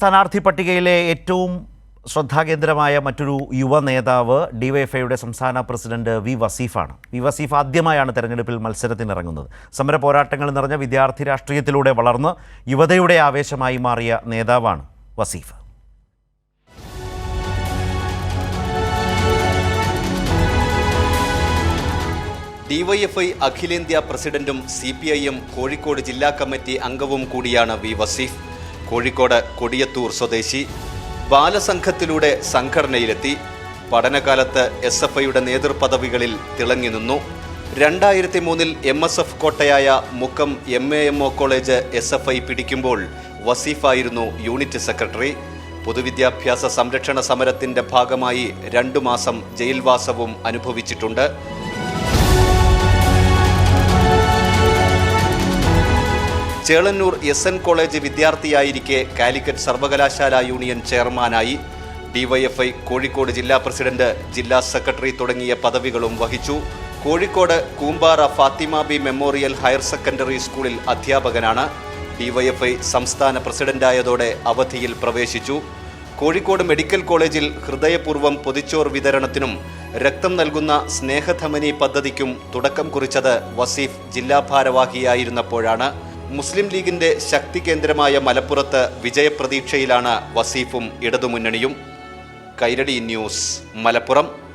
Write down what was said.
സ്ഥാനാർത്ഥി പട്ടികയിലെ ഏറ്റവും ശ്രദ്ധാകേന്ദ്രമായ മറ്റൊരു യുവ നേതാവ് ഡിവൈഎഫ്ഐയുടെ സംസ്ഥാന പ്രസിഡന്റ് വി വസീഫാണ്. വി വസീഫ് ആദ്യമായാണ് തെരഞ്ഞെടുപ്പിൽ മത്സരത്തിനിറങ്ങുന്നത്. സമര പോരാട്ടങ്ങൾ നിറഞ്ഞ വിദ്യാർത്ഥി രാഷ്ട്രീയത്തിലൂടെ വളർന്ന് യുവതയുടെ ആവേശമായി മാറിയ നേതാവാണ് വസീഫ്. ഡിവൈഎഫ്ഐ അഖിലേന്ത്യാ പ്രസിഡന്റും സി കോഴിക്കോട് ജില്ലാ കമ്മിറ്റി അംഗവും കൂടിയാണ് വി വസീഫ്. കോഴിക്കോട് കൊടിയത്തൂർ സ്വദേശി ബാലസംഘത്തിലൂടെ സംഘടനയിലെത്തി പഠനകാലത്ത് എസ് എഫ് ഐയുടെ നേതൃപദവികളിൽ തിളങ്ങി നിന്നു. രണ്ടായിരത്തി മൂന്നിൽ M S F കോട്ടയായ Mukkam M A M O college S F I പിടിക്കുമ്പോൾ വസീഫായിരുന്നു യൂണിറ്റ് സെക്രട്ടറി. പൊതുവിദ്യാഭ്യാസ സംരക്ഷണ സമരത്തിന്റെ ഭാഗമായി രണ്ടു മാസം ജയിൽവാസവും അനുഭവിച്ചിട്ടുണ്ട്. ചേളന്നൂർ എസ് എൻ കോളേജ് വിദ്യാർത്ഥിയായിരിക്കെ കാലിക്കറ്റ് സർവകലാശാല യൂണിയൻ ചെയർമാനായി. ഡിവൈഎഫ്ഐ കോഴിക്കോട് ജില്ലാ പ്രസിഡന്റ് ജില്ലാ സെക്രട്ടറി തുടങ്ങിയ പദവികളും വഹിച്ചു. Kozhikode Koombara Fathima B memorial higher secondary സ്കൂളിൽ അധ്യാപകനാണ്. ഡിവൈഎഫ്ഐ സംസ്ഥാന പ്രസിഡന്റായതോടെ അവധിയിൽ പ്രവേശിച്ചു. കോഴിക്കോട് മെഡിക്കൽ കോളേജിൽ ഹൃദയപൂർവം പൊതിച്ചോർ വിതരണത്തിനും രക്തം നൽകുന്ന സ്നേഹധമനി പദ്ധതിക്കും തുടക്കം കുറിച്ചത് വസീഫ് ജില്ലാ ഭാരവാഹിയായിരുന്നപ്പോഴാണ്. മുസ്ലിം ലീഗിന്റെ ശക്തി കേന്ദ്രമായ മലപ്പുറത്ത് വിജയപ്രതീക്ഷയിലാണ് വസീഫും ഇടതുമുന്നണിയും. കൈരടി ന്യൂസ് മലപ്പുറം.